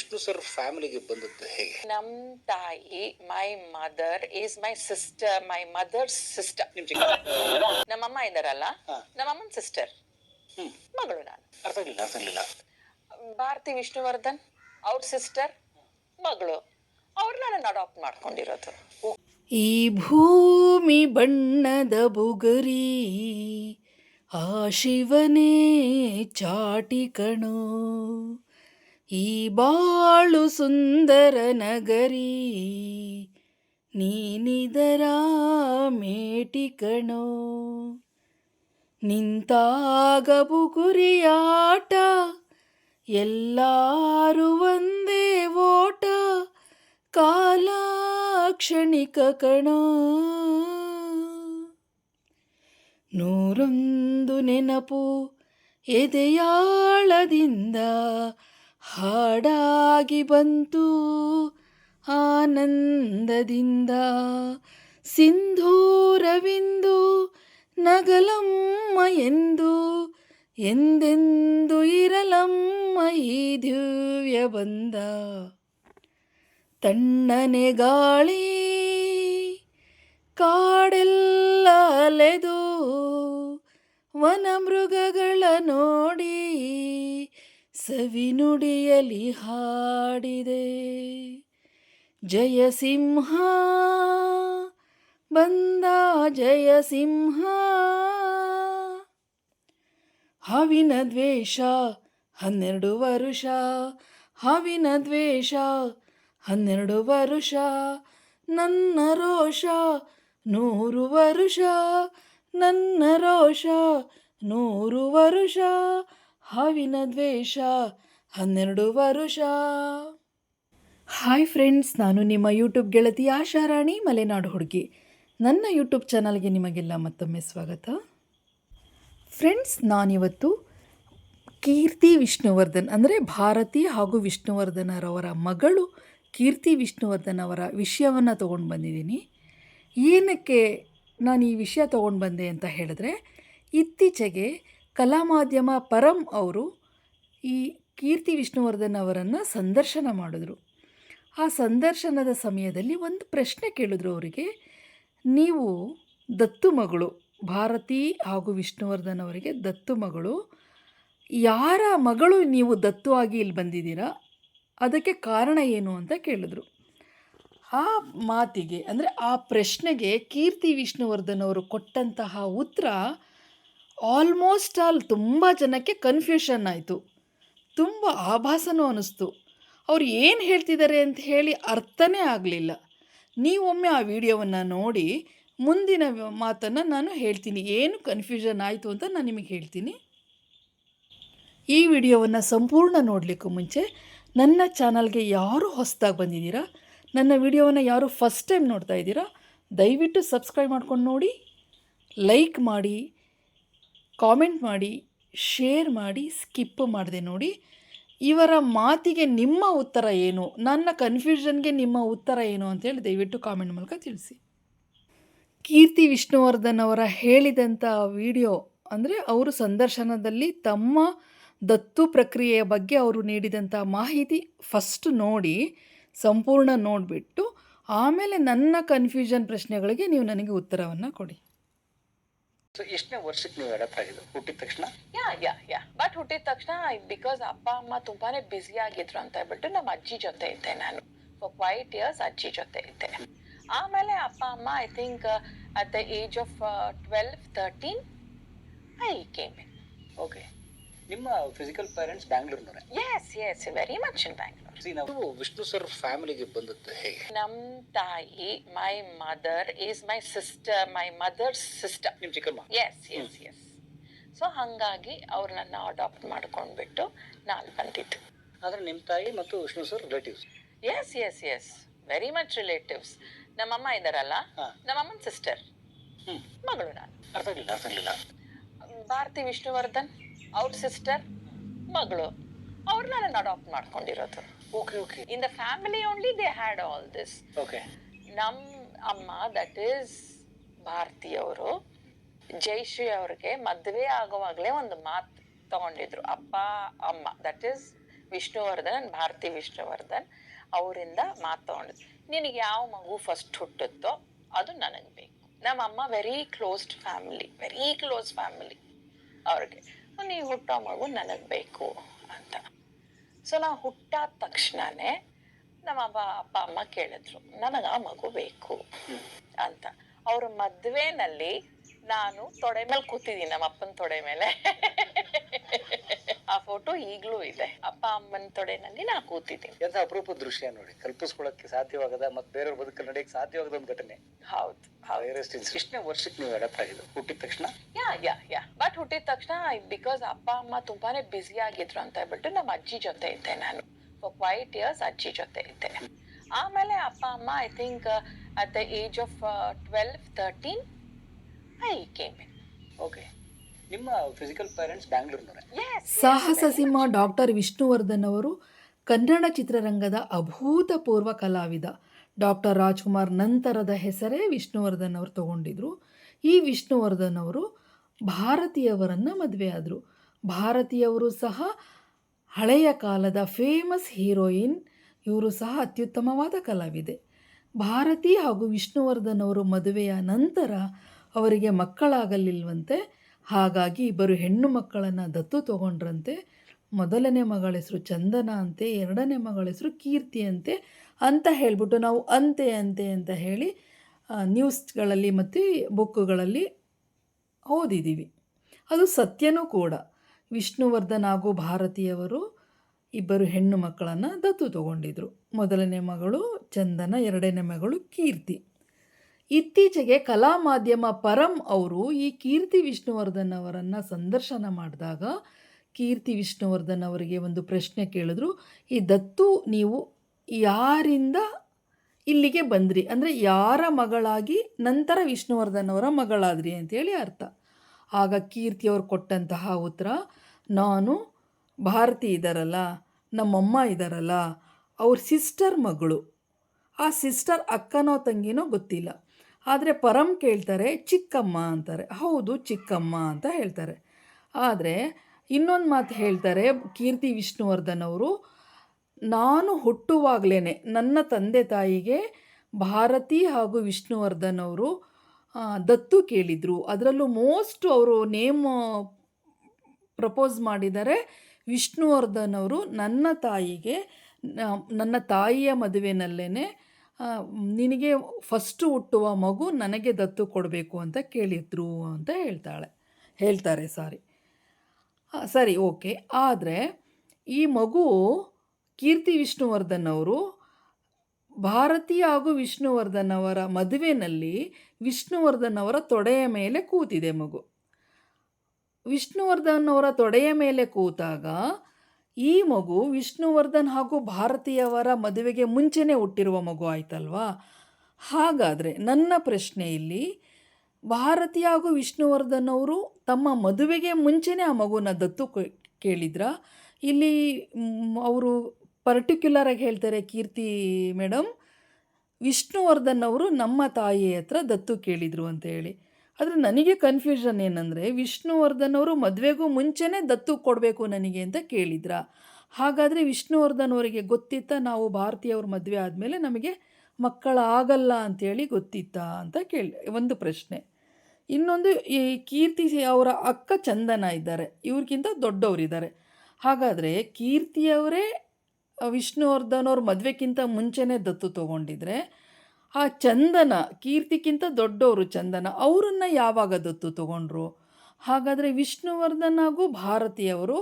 Vishnu sir ಫ್ಯಾಮಿಲಿಗೆ ಬಂದದ್ದು ಹೇಗೆ? ನಮ್ ತಾಯಿ my mother is my sister my mother's sister ನಿಮ್ ಚಿಕ್ಕ ನಮ್ಮಮ್ಮ ಇದಾರಲ್ಲ ಹಾ. ನಮ್ಮಮ್ಮನ ಸಿಸ್ಟರ್ ಹ್ಮ್. ಮಗಳು ನಾನು. ಅರ್ಥ ಆಗಲಿಲ್ಲ ಅರ್ಥ ಆಗಲಿಲ್ಲ. ಭಾರತಿ ವಿಷ್ಣುವರ್ಧನ್ ಅವ್ರ ಸಿಸ್ಟರ್ ಮಗಳು. ಅವ್ರನ್ನ ನಾನು ಅಡಾಪ್ಟ್ ಮಾಡ್ಕೊಂಡಿರೋದು. ಈ ಭೂಮಿ ಬಣ್ಣದ ಬುಗರಿ ಆ ಶಿವನೇ ಚಾಟಿ ಕಣೋ. ಈ ಬಾಳು ಸುಂದರ ನಗರಿ ನೀನಿದರ ಮೇಟಿ ಕಣೋ. ನಿಂತಾಗ ಬುಗುರಿಯಾಟ ಎಲ್ಲಾರು ಒಂದೇ ಓಟ ಕಾಲ ಕ್ಷಣಿಕ ಕಣ. ನೂರೊಂದು ನೆನಪು ಎದೆಯಾಳದಿಂದ ಹಾಡಾಗಿ ಬಂತು ಆನಂದದಿಂದ. ಸಿಂಧೂರವಿಂದು ನಗಲಮ್ಮ ಎಂದು, ಎಂದೆಂದು ಇರಲಮ್ಮ ಈ ದಿವ್ಯ ಬಂದ. ತಣ್ಣನೆ ಗಾಳಿ ಕಾಡೆಲ್ಲ ಅಲೆದು ವನ ಮೃಗಗಳ ನೋಡಿ ಸವಿನುಡಿಯಲಿ ಹಾಡಿದೆ. ಜಯಸಿಂಹ ಬಂದ ಜಯಸಿಂಹ ಹಾವಿನ ದ್ವೇಷ, ಹನ್ನೆರಡು ವರುಷ. ಹಾವಿನ ದ್ವೇಷ, ಹನ್ನೆರಡು ವರುಷ. ನನ್ನ ರೋಷ, ನೂರು ವರುಷ. ನನ್ನ ರೋಷ, ನೂರು ವರುಷ. ಹಾವಿನ ದ್ವೇಷ ಹನ್ನೆರಡು ವರುಷ. ಹಾಯ್ ಫ್ರೆಂಡ್ಸ್ ನಾನು ನಿಮ್ಮ ಯೂಟ್ಯೂಬ್ ಗೆಳತಿ ಆಶಾರಾಣಿ ಮಲೆನಾಡು ಹುಡುಗಿ. ನನ್ನ ಯೂಟ್ಯೂಬ್ ಚಾನಲ್ಗೆ ನಿಮಗೆಲ್ಲ ಮತ್ತೊಮ್ಮೆ ಸ್ವಾಗತ. ಫ್ರೆಂಡ್ಸ್ ನಾನಿವತ್ತು ಕೀರ್ತಿ ವಿಷ್ಣುವರ್ಧನ್ ಅಂದರೆ ಭಾರತಿ ಹಾಗೂ ವಿಷ್ಣುವರ್ಧನರವರ ಮಗಳು ಕೀರ್ತಿ ವಿಷ್ಣುವರ್ಧನ್ ಅವರ ವಿಷಯವನ್ನು ತೊಗೊಂಡು ಬಂದಿದ್ದೀನಿ. ಏನಕ್ಕೆ ನಾನು ಈ ವಿಷಯ ತೊಗೊಂಡು ಬಂದೆ ಅಂತ ಹೇಳಿದ್ರೆ, ಇತ್ತೀಚೆಗೆ ಕಲಾ ಮಾಧ್ಯಮ ಪರಂ ಅವರು ಈ ಕೀರ್ತಿ ವಿಷ್ಣುವರ್ಧನ್ ಅವರನ್ನು ಸಂದರ್ಶನ ಮಾಡಿದ್ರು. ಆ ಸಂದರ್ಶನದ ಸಮಯದಲ್ಲಿ ಒಂದು ಪ್ರಶ್ನೆ ಕೇಳಿದ್ರು ಅವರಿಗೆ, ನೀವು ದತ್ತು ಮಗಳು, ಭಾರತಿ ಹಾಗೂ ವಿಷ್ಣುವರ್ಧನ್ ಅವರಿಗೆ ದತ್ತು ಮಗಳು, ಯಾರ ಮಗಳು ನೀವು ದತ್ತು ಆಗಿ ಇಲ್ಲಿ ಬಂದಿದ್ದೀರಾ? ಅದಕ್ಕೆ ಕಾರಣ ಏನು? ಅಂತ ಕೇಳಿದ್ರು. ಆ ಮಾತಿಗೆ, ಅಂದರೆ ಆ ಪ್ರಶ್ನೆಗೆ ಕೀರ್ತಿ ವಿಷ್ಣುವರ್ಧನ್ ಅವರು ಕೊಟ್ಟಂತಹ ಉತ್ತರ ಆಲ್ಮೋಸ್ಟ್ ಆಲ್ ತುಂಬ ಜನಕ್ಕೆ ಕನ್ಫ್ಯೂಷನ್ ಆಯಿತು. ತುಂಬ ಆಭಾಸನೂ ಅನ್ನಿಸ್ತು ಅವ್ರು ಏನು ಹೇಳ್ತಿದ್ದಾರೆ ಅಂತ ಹೇಳಿ ಅರ್ಥನೇ ಆಗಲಿಲ್ಲ. ನೀವೊಮ್ಮೆ ಆ ವಿಡಿಯೋವನ್ನು ನೋಡಿ ಮುಂದಿನ ಮಾತನ್ನು ನಾನು ಹೇಳ್ತೀನಿ. ಏನು ಕನ್ಫ್ಯೂಷನ್ ಆಯಿತು ಅಂತ ನಾನು ನಿಮಗೆ ಹೇಳ್ತೀನಿ. ಈ ವಿಡಿಯೋವನ್ನು ಸಂಪೂರ್ಣ ನೋಡಲಿಕ್ಕೂ ಮುಂಚೆ ನನ್ನ ಚಾನಲ್ಗೆ ಯಾರು ಹೊಸದಾಗಿ ಬಂದಿದ್ದೀರಾ? ನನ್ನ ವಿಡಿಯೋವನ್ನು ಯಾರು ಫಸ್ಟ್ ಟೈಮ್ ನೋಡ್ತಾ ಇದ್ದೀರಾ? ದಯವಿಟ್ಟು ಸಬ್ಸ್ಕ್ರೈಬ್ ಮಾಡ್ಕೊಂಡು ನೋಡಿ ಲೈಕ್ ಮಾಡಿ ಕಾಮೆಂಟ್ ಮಾಡಿ ಶೇರ್ ಮಾಡಿ ಸ್ಕಿಪ್ ಮಾಡಿದೆ ನೋಡಿ. ಇವರ ಮಾತಿಗೆ ನಿಮ್ಮ ಉತ್ತರ ಏನು? ನನ್ನ ಕನ್ಫ್ಯೂಷನ್ಗೆ ನಿಮ್ಮ ಉತ್ತರ ಏನು ಅಂತೇಳಿ ದಯವಿಟ್ಟು ಕಾಮೆಂಟ್ ಮೂಲಕ ತಿಳಿಸಿ. ಕೀರ್ತಿ ವಿಷ್ಣುವರ್ಧನ್ ಅವರ ಹೇಳಿದಂಥ ವಿಡಿಯೋ ಅಂದರೆ ಅವರು ಸಂದರ್ಶನದಲ್ಲಿ ತಮ್ಮ ದತ್ತು ಪ್ರಕ್ರಿಯೆಯ ಬಗ್ಗೆ ಅವರು ನೀಡಿದಂಥ ಮಾಹಿತಿ ಫಸ್ಟ್ ನೋಡಿ, ಸಂಪೂರ್ಣ ನೋಡಿಬಿಟ್ಟು, ಆಮೇಲೆ ನನ್ನ ಕನ್ಫ್ಯೂಷನ್ ಪ್ರಶ್ನೆಗಳಿಗೆ ನೀವು ನನಗೆ ಉತ್ತರವನ್ನು ಕೊಡಿ. ಸೊ ಎಷ್ಟನೇ ವರ್ಷಕ್ಕೆ ನೀವು ಅಡಾಪ್ಟ್ ಆಗಿದ್ದು? ಹುಟ್ಟಿದ ತಕ್ಷಣ? ಯಾ ಯಾ ಯಾ ಬಟ್ ಹುಟ್ಟಿದ ತಕ್ಷಣ ಬಿಕಾಸ್ ಅಪ್ಪ ಅಮ್ಮ ತುಂಬಾನೇ ಬ್ಯುಸಿ ಆಗಿದ್ರು ಅಂತ ಹೇಳ್ಬಿಟ್ಟು ನಮ್ಮ ಅಜ್ಜಿ ಜೊತೆ ಇದ್ದೆ ನಾನು. ಫಾರ್ ಕ್ವೈಟ್ ಇಯರ್ಸ್ ಅಜ್ಜಿ ಜೊತೆ ಇದ್ದೆ. ಆಮೇಲೆ ಅಪ್ಪ ಅಮ್ಮ I think at the age of twelve thirteen I came okay ನಿಮ್ಮ physical parents ಬ್ಯಾಂಗ್ಳೂರ್ನವರೇ yes yes very much in Bangalore C ನಾವು ವಿಷ್ಣು ಸರ್ ಫ್ಯಾಮಿಲಿಗೆ ಬಂದದ್ದು ಹೇಗೆ? ನಮ್ ತಾಯಿ my mother is my sister my mother's sister ನಿಮ್ಮ ಚಿಕ್ಕಮ್ಮ? ಎಸ್ ಎಸ್ ಎಸ್ ಸೊ ಹಾಗಾಗಿ ಅವ್ರನ್ನ ಅಡಾಪ್ಟ್ ಮಾಡ್ಕೊಂಡ್ಬಿಟ್ಟು ನಾನು ಬಂದಿದ್ದು. ಆದರೆ ನಿಮ್ಮ ತಾಯಿ ಮತ್ತು Vishnu sir relatives yes yes yes very much relatives ನಮ್ಮಮ್ಮ ಇದ್ದಾರಲ್ಲ? ಹಾ. ನಮ್ಮಮ್ಮನ ಸಿಸ್ಟರ್ ಹ್ಞೂ ಮಗಳು ನಾನು. ಅರ್ಥ ಆಗಲಿಲ್ಲ ಅರ್ಥ ಆಗಲಿಲ್ಲ. ಭಾರತಿ ವಿಷ್ಣುವರ್ಧನ್. ಅವ್ರ ಸಿಸ್ಟರ್ ಮಗಳು. ಅವ್ರನ್ನ ನಾನು ಅಡಾಪ್ಟ್ ಮಾಡ್ಕೊಂಡಿರೋದು. Okay okay in the family only they had all this okay ನಮ್ಮ ಅಮ್ಮ ದಟ್ ಈಸ್ ಭಾರತೀಯವರು ಜೈಶ್ರೀ ಜಯಶ್ರೀ ಅವ್ರಿಗೆ ಮದುವೆ ಆಗುವಾಗಲೇ ಒಂದು ಮಾತು ತಗೊಂಡಿದ್ರು. ಅಪ್ಪ ಅಮ್ಮ ದಟ್ ಈಸ್ ವಿಷ್ಣುವರ್ಧನ್ ಭಾರತಿ ವಿಷ್ಣುವರ್ಧನ್ ಅವರಿಂದ ಮಾತು ತಗೊಂಡಿದ್ರು. ನಿನಗೆ ಯಾವ ಮಗು ಫಸ್ಟ್ ಹುಟ್ಟುತ್ತೋ ಅದು ನನಗೆ ಬೇಕು. ನಮ್ಮ ಅಮ್ಮ very closed family very close family ಅವ್ರಿಗೆ. ನೀವು ಹುಟ್ಟೋ ಮಗು ನನಗೆ ಬೇಕು ಅಂತ. ಸೊ ನಾ ಹುಟ್ಟಾದ ತಕ್ಷಣನೇ ನಮ್ಮ ಅಪ್ಪ ಅಪ್ಪ, ಅಮ್ಮ ಕೇಳಿದ್ರು, ನನಗೆ ಆ ಮಗು ಬೇಕು ಅಂತ. ಅವ್ರ ಮದ್ವೆನಲ್ಲಿ ನಾನು ತೊಡೆ ಮೇಲೆ ಕೂತಿದ್ದೀನಿ ನಮ್ಮ ಅಪ್ಪನ ತೊಡೆ ಮೇಲೆ. ಆ ಫೋಟೋ ಈಗಲೂ ಇದೆ. ಅಪ್ಪ ಅಮ್ಮನ ತೊಡೆನಲ್ಲಿ ನಾ ಕೂತಿದ್ದೀನಿ. ಎಂತ ಅಪರೂಪದ ದೃಶ್ಯ ನೋಡಿ. ಕಲ್ಪಿಸ್ಕೊಳಕ್ಕೆ ಸಾಧ್ಯವಾಗದ ಮತ್ತೆ ಬೇರೆಯವ್ರ ಬದುಕಲ್ಲಿ ನಡೆಯಕ್ಕೆ ಸಾಧ್ಯವಾಗದ ಒಂದು ಘಟನೆ. ಹೌದು ಹೌದು. ರೇರೆಸ್ಟ್ ಎಷ್ಟನೇ ವರ್ಷಕ್ಕೆ ನೀವು ಅಡಾಪ್ಟ್ ಆಗಿದ್ದು ಹುಟ್ಟಿದ ತಕ್ಷಣ? ಯಾ ಯಾ ಯಾ. ಬಟ್ ಹುಟ್ಟಿದ ತಕ್ಷಣ ಬಿಕಾಸ್ ಅಪ್ಪ ಅಮ್ಮ ತುಂಬಾನೇ ಬ್ಯುಸಿ ಆಗಿದ್ರು ಅಂತ ಹೇಳ್ಬಿಟ್ಟು ನಮ್ಮ ಅಜ್ಜಿ ಜೊತೆ ಇದ್ದೆ ನಾನು. ಫಾರ್ ಕ್ವೈಟ್ ಇಯರ್ಸ್ ಅಜ್ಜಿ ಜೊತೆ ಇದ್ದೆ. ಆಮೇಲೆ ಅಪ್ಪ ಅಮ್ಮ I think at the age of twelve thirteen I came in okay ನಿಮ್ಮ ಫಿಸಿಕಲ್ ಪೇರೆಂಟ್ಸ್ ಬ್ಯಾಂಗ್ಳೂರ್ನವರೇ ಸಾಹಸ ಸಿಂಹ ಡಾಕ್ಟರ್ ವಿಷ್ಣುವರ್ಧನ್ ಅವರು ಕನ್ನಡ ಚಿತ್ರರಂಗದ ಅಭೂತಪೂರ್ವ ಕಲಾವಿದ. ಡಾಕ್ಟರ್ ರಾಜ್ಕುಮಾರ್ ನಂತರದ ಹೆಸರೇ ವಿಷ್ಣುವರ್ಧನ್ ಅವರು ತಗೊಂಡಿದ್ರು. ಈ ವಿಷ್ಣುವರ್ಧನ್ ಅವರು ಭಾರತೀಯವರನ್ನು ಮದುವೆಯಾದರು ಭಾರತೀಯವರು ಸಹ ಹಳೆಯ ಕಾಲದ ಫೇಮಸ್ ಹೀರೋಯಿನ್ ಇವರು ಸಹ ಅತ್ಯುತ್ತಮವಾದ ಕಲಾವಿದೆ. ಭಾರತಿ ಹಾಗೂ ವಿಷ್ಣುವರ್ಧನ್ ಅವರು ಮದುವೆಯ ನಂತರ ಅವರಿಗೆ ಮಕ್ಕಳಾಗಲಿಲ್ವಂತೆ ಹಾಗಾಗಿ ಇಬ್ಬರು ಹೆಣ್ಣು ಮಕ್ಕಳನ್ನು ದತ್ತು ತಗೊಂಡ್ರಂತೆ. ಮೊದಲನೇ ಮಗಳ ಹೆಸರು ಚಂದನ ಅಂತೆ, ಎರಡನೇ ಮಗಳ ಹೆಸರು ಕೀರ್ತಿ ಅಂತೆ ಅಂತ ಹೇಳಿಬಿಟ್ಟು ನಾವು ಅಂತೆ ಅಂತೆ ಅಂತ ಹೇಳಿ ನ್ಯೂಸ್ಗಳಲ್ಲಿ ಮತ್ತು ಬುಕ್ಕುಗಳಲ್ಲಿ ಓದಿದ್ದೀವಿ ಅದು ಸತ್ಯನೂ ಕೂಡ. ವಿಷ್ಣುವರ್ಧನ್ ಹಾಗೂ ಭಾರತೀಯವರು ಇಬ್ಬರು ಹೆಣ್ಣು ಮಕ್ಕಳನ್ನು ದತ್ತು ತಗೊಂಡಿದ್ರು. ಮೊದಲನೇ ಮಗಳು ಚಂದನ, ಎರಡನೇ ಮಗಳು ಕೀರ್ತಿ. ಇತ್ತೀಚೆಗೆ ಕಲಾ ಮಾಧ್ಯಮ ಪರಂ ಅವರು ಈ ಕೀರ್ತಿ ವಿಷ್ಣುವರ್ಧನ್ ಅವರನ್ನು ಸಂದರ್ಶನ ಮಾಡಿದಾಗ ಕೀರ್ತಿ ವಿಷ್ಣುವರ್ಧನ್ ಅವರಿಗೆ ಒಂದು ಪ್ರಶ್ನೆ ಕೇಳಿದ್ರು, ಈ ದತ್ತು ನೀವು ಯಾರಿಂದ ಇಲ್ಲಿಗೆ ಬಂದ್ರಿ? ಅಂದರೆ, ಯಾರ ಮಗಳಾಗಿ ನಂತರ ವಿಷ್ಣುವರ್ಧನ್ ಅವರ ಮಗಳಾದ್ರಿ? ಅಂತೇಳಿ ಅರ್ಥ. ಆಗ ಕೀರ್ತಿಯವರು ಕೊಟ್ಟಂತಹ ಉತ್ತರ, ನಾನು ಭಾರತಿ ಇದ್ದಾರಲ್ಲ ನಮ್ಮಮ್ಮ ಇದ್ದಾರಲ್ಲ ಅವ್ರ ಸಿಸ್ಟರ್ ಮಗಳು. ಆ ಸಿಸ್ಟರ್ ಅಕ್ಕನೋ ತಂಗಿನೋ ಗೊತ್ತಿಲ್ಲ. ಆದರೆ ಪರಂ ಕೇಳ್ತಾರೆ, ಚಿಕ್ಕಮ್ಮ ಅಂತಾರೆ. ಹೌದು, ಚಿಕ್ಕಮ್ಮ ಅಂತ ಹೇಳ್ತಾರೆ. ಆದರೆ ಇನ್ನೊಂದು ಮಾತು ಹೇಳ್ತಾರೆ ಕೀರ್ತಿ ವಿಷ್ಣುವರ್ಧನ್ ಅವರು, ನಾನು ಹುಟ್ಟುವಾಗಲೇ ನನ್ನ ತಂದೆ ತಾಯಿಗೆ ಭಾರತಿ ಹಾಗೂ ವಿಷ್ಣುವರ್ಧನ್ ಅವರು ದತ್ತು ಕೇಳಿದರು. ಅದರಲ್ಲೂ ಮೋಸ್ಟ್ ಅವರು ನೇಮ್ ಪ್ರಪೋಸ್ ಮಾಡಿದ್ದಾರೆ ವಿಷ್ಣುವರ್ಧನ್ ಅವರು ನನ್ನ ತಾಯಿಗೆ ನನ್ನ ತಾಯಿಯ ಮದುವೆನಲ್ಲೇ ನಿನಗೆ ಫಸ್ಟು ಹುಟ್ಟುವ ಮಗು ನನಗೆ ದತ್ತು ಕೊಡಬೇಕು ಅಂತ ಕೇಳಿದ್ರು ಅಂತ ಹೇಳ್ತಾಳೆ. ಹೇಳ್ತಾರೆ ಸಾರಿ ಸರಿ ಓಕೆ ಆದರೆ ಈ ಮಗು ಕೀರ್ತಿ ವಿಷ್ಣುವರ್ಧನ್ ಅವರು ಭಾರತಿ ಹಾಗೂ ವಿಷ್ಣುವರ್ಧನ್ ಅವರ ಮದುವೆನಲ್ಲಿ ವಿಷ್ಣುವರ್ಧನ್ ಅವರ ತೊಡೆಯ ಮೇಲೆ ಕೂತಿದೆ ಮಗು. ವಿಷ್ಣುವರ್ಧನ್ ಅವರ ತೊಡೆಯ ಮೇಲೆ ಕೂತಾಗ ಈ ಮಗು ವಿಷ್ಣುವರ್ಧನ್ ಹಾಗೂ ಭಾರತೀಯವರ ಮದುವೆಗೆ ಮುಂಚೆನೇ ಹುಟ್ಟಿರುವ ಮಗು ಆಯ್ತಲ್ವಾ? ಹಾಗಾದರೆ ನನ್ನ ಪ್ರಶ್ನೆ ಇಲ್ಲಿ ಭಾರತೀಯ ಹಾಗೂ ವಿಷ್ಣುವರ್ಧನ್ ಅವರು ತಮ್ಮ ಮದುವೆಗೆ ಮುಂಚೆನೇ ಆ ಮಗುನ ದತ್ತು ಕೇಳಿದ್ರ? ಇಲ್ಲಿ ಅವರು ಪರ್ಟಿಕ್ಯುಲರಾಗಿ ಹೇಳ್ತಾರೆ ಕೀರ್ತಿ ಮೇಡಮ್ ವಿಷ್ಣುವರ್ಧನ್ ಅವರು ನಮ್ಮ ತಾಯಿ ಹತ್ರ ದತ್ತು ಕೇಳಿದರು ಅಂತ ಹೇಳಿ. ಆದರೆ ನನಗೆ ಕನ್ಫ್ಯೂಷನ್ ಏನಂದರೆ ವಿಷ್ಣುವರ್ಧನ್ ಅವರು ಮದುವೆಗೂ ಮುಂಚೆನೇ ದತ್ತು ಕೊಡಬೇಕು ನನಗೆ ಅಂತ ಕೇಳಿದ್ರ? ಹಾಗಾದರೆ ವಿಷ್ಣುವರ್ಧನ್ ಅವರಿಗೆ ಗೊತ್ತಿತ್ತಾ ನಾವು ಭಾರತೀಯವ್ರ ಮದುವೆ ಆದಮೇಲೆ ನಮಗೆ ಮಕ್ಕಳ ಆಗಲ್ಲ ಅಂತೇಳಿ ಗೊತ್ತಿತ್ತಾ ಅಂತ ಕೇಳಿ, ಒಂದು ಪ್ರಶ್ನೆ. ಇನ್ನೊಂದು, ಈ ಕೀರ್ತಿ ಅವರ ಅಕ್ಕ ಚಂದನ ಇದ್ದಾರೆ. ಇವ್ರಿಗಿಂತ ದೊಡ್ಡವರಿದ್ದಾರೆ. ಹಾಗಾದರೆ ಕೀರ್ತಿಯವರೇ ವಿಷ್ಣುವರ್ಧನ್ ಅವ್ರ ಮದುವೆಗಿಂತ ಮುಂಚೆನೇ ದತ್ತು ತೊಗೊಂಡಿದ್ರೆ ಆ ಚಂದನ ಕೀರ್ತಿಗಿಂತ ದೊಡ್ಡವರು ಚಂದನ, ಅವರನ್ನು ಯಾವಾಗ ದತ್ತು ತಗೊಂಡ್ರು? ಹಾಗಾದರೆ ವಿಷ್ಣುವರ್ಧನ್ ಹಾಗೂ ಭಾರತಿಯವರು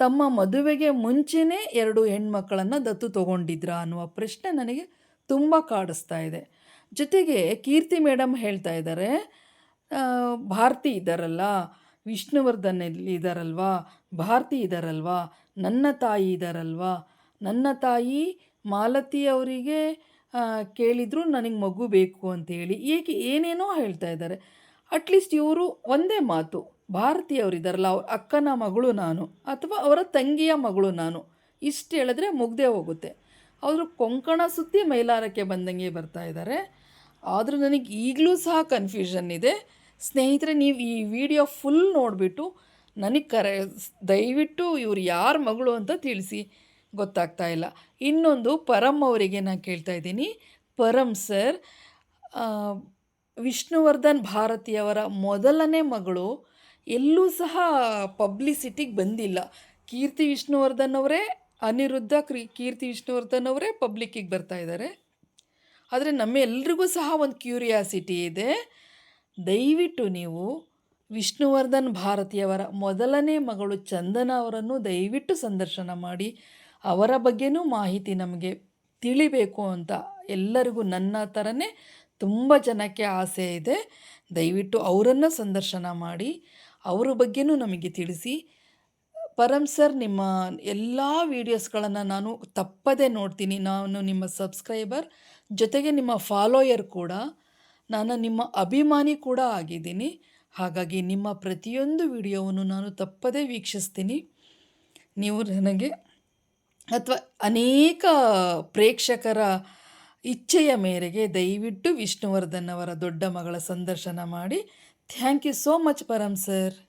ತಮ್ಮ ಮದುವೆಗೆ ಮುಂಚೆನೇ ಎರಡು ಹೆಣ್ಮಕ್ಕಳನ್ನು ದತ್ತು ತಗೊಂಡಿದ್ರಾ ಅನ್ನುವ ಪ್ರಶ್ನೆ ನನಗೆ ತುಂಬ ಕಾಡಿಸ್ತಾ ಇದೆ. ಜೊತೆಗೆ ಕೀರ್ತಿ ಮೇಡಮ್ ಹೇಳ್ತಾ ಇದ್ದಾರೆ ಭಾರತಿ ಇದ್ದಾರಲ್ಲ ವಿಷ್ಣುವರ್ಧನ್ ಇದ್ದಾರಲ್ವಾ ಭಾರತಿ ಇದ್ದಾರಲ್ವಾ ನನ್ನ ತಾಯಿ ಇದ್ದಾರಲ್ವಾ ನನ್ನ ತಾಯಿ ಮಾಲತಿ ಅವರಿಗೆ ಕೇಳಿದ್ರು ನನಗೆ ಮಗು ಬೇಕು ಅಂತೇಳಿ ಏಕೆ ಏನೇನೋ ಹೇಳ್ತಾ ಇದ್ದಾರೆ. ಅಟ್ಲೀಸ್ಟ್ ಇವರು ಒಂದೇ ಮಾತು ಭಾರತೀಯವರಿದ್ದಾರಲ್ಲ ಅವ್ರ ಅಕ್ಕನ ಮಗಳು ನಾನು ಅಥವಾ ಅವರ ತಂಗಿಯ ಮಗಳು ನಾನು, ಇಷ್ಟು ಹೇಳಿದ್ರೆ ಮುಗ್ದೇ ಹೋಗುತ್ತೆ. ಅವರು ಕೊಂಕಣ ಸುತ್ತಿ ಮೈಲಾರಕ್ಕೆ ಬಂದಂಗೆ ಬರ್ತಾ ಇದ್ದಾರೆ. ಆದರೂ ನನಗೆ ಈಗಲೂ ಸಹ ಕನ್ಫ್ಯೂಷನ್ ಇದೆ. ಸ್ನೇಹಿತರೆ, ನೀವು ಈ ವಿಡಿಯೋ ಫುಲ್ ನೋಡಿಬಿಟ್ಟು, ನನಗೆ ಕರೆ, ದಯವಿಟ್ಟು ಇವ್ರು ಯಾರ ಮಗಳು ಅಂತ ತಿಳಿಸಿ. ಗೊತ್ತಾಗ್ತಾ ಇಲ್ಲ. ಇನ್ನೊಂದು ಪರಮ್ ಅವರಿಗೆ ನಾನು ಕೇಳ್ತಾ ಇದ್ದೀನಿ. ಪರಮ್ ಸರ್ ವಿಷ್ಣುವರ್ಧನ್ ಭಾರತಿಯವರ ಮೊದಲನೇ ಮಗಳು ಎಲ್ಲೂ ಸಹ ಪಬ್ಲಿಸಿಟಿಗೆ ಬಂದಿಲ್ಲ. ಕೀರ್ತಿ ವಿಷ್ಣುವರ್ಧನ್ ಅವರೇ, ಅನಿರುದ್ಧ ಕ್ರಿ, ಕೀರ್ತಿ ವಿಷ್ಣುವರ್ಧನ್ ಅವರೇ ಪಬ್ಲಿಕ್ಕಿಗೆ ಬರ್ತಾ ಇದ್ದಾರೆ ಆದರೆ ನಮ್ಮೆಲ್ರಿಗೂ ಸಹ ಒಂದು ಕ್ಯೂರಿಯಾಸಿಟಿ ಇದೆ. ದಯವಿಟ್ಟು ನೀವು ವಿಷ್ಣುವರ್ಧನ್ ಭಾರತಿಯವರ ಮೊದಲನೇ ಮಗಳು ಚಂದನ ಅವರನ್ನು ದಯವಿಟ್ಟು ಸಂದರ್ಶನ ಮಾಡಿ. ಅವರ ಬಗ್ಗೆನೂ ಮಾಹಿತಿ ನಮಗೆ ತಿಳಿಬೇಕು ಅಂತ ಎಲ್ಲರಿಗೂ ನನ್ನ ಥರನೇ ತುಂಬ ಜನಕ್ಕೆ ಆಸೆ ಇದೆ. ದಯವಿಟ್ಟು ಅವರನ್ನು ಸಂದರ್ಶನ ಮಾಡಿ, ಅವರ ಬಗ್ಗೆನೂ ನಮಗೆ ತಿಳಿಸಿ. ಪರಮ್ ಸರ್, ನಿಮ್ಮ ಎಲ್ಲ ವೀಡಿಯೋಸ್ಗಳನ್ನು ನಾನು ತಪ್ಪದೇ ನೋಡ್ತೀನಿ. ನಾನು ನಿಮ್ಮ ಸಬ್ಸ್ಕ್ರೈಬರ್, ಜೊತೆಗೆ ನಿಮ್ಮ ಫಾಲೋಯರ್ ಕೂಡ. ನಾನು ನಿಮ್ಮ ಅಭಿಮಾನಿ ಕೂಡ ಆಗಿದ್ದೀನಿ. ಹಾಗಾಗಿ ನಿಮ್ಮ ಪ್ರತಿಯೊಂದು ವಿಡಿಯೋವನ್ನು ನಾನು ತಪ್ಪದೇ ವೀಕ್ಷಿಸ್ತೀನಿ. ನೀವು ನನಗೆ ಅಥವಾ ಅನೇಕ ಪ್ರೇಕ್ಷಕರ ಇಚ್ಛೆಯ ಮೇರೆಗೆ ದಯವಿಟ್ಟು ವಿಷ್ಣುವರ್ಧನ್ ಅವರ ದೊಡ್ಡ ಮಗಳ ಸಂದರ್ಶನ ಮಾಡಿ. Thank you so much Param sir.